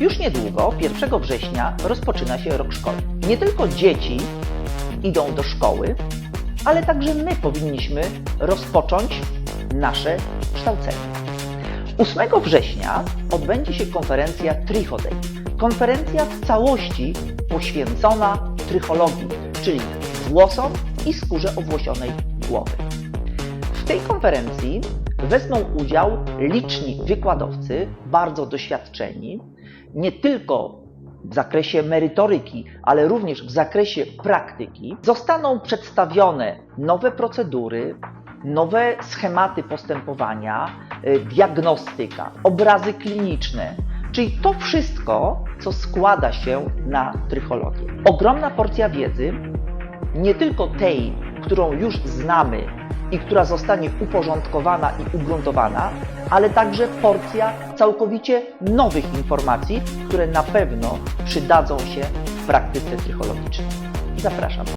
Już niedługo, 1 września, rozpoczyna się rok szkolny. Nie tylko dzieci idą do szkoły, ale także my powinniśmy rozpocząć nasze kształcenie. 8 września odbędzie się konferencja Trichodej. Konferencja w całości poświęcona trychologii, czyli włosom i skórze owłosionej głowy. W tej konferencji wezmą udział liczni wykładowcy, bardzo doświadczeni, nie tylko w zakresie merytoryki, ale również w zakresie praktyki. Zostaną przedstawione nowe procedury, nowe schematy postępowania, y, diagnostyka, obrazy kliniczne, czyli to wszystko, co składa się na trychologię. Ogromna porcja wiedzy, nie tylko tej, którą już znamy i która zostanie uporządkowana i ugruntowana, ale także porcja całkowicie nowych informacji, które na pewno przydadzą się w praktyce trychologicznej. Zapraszam.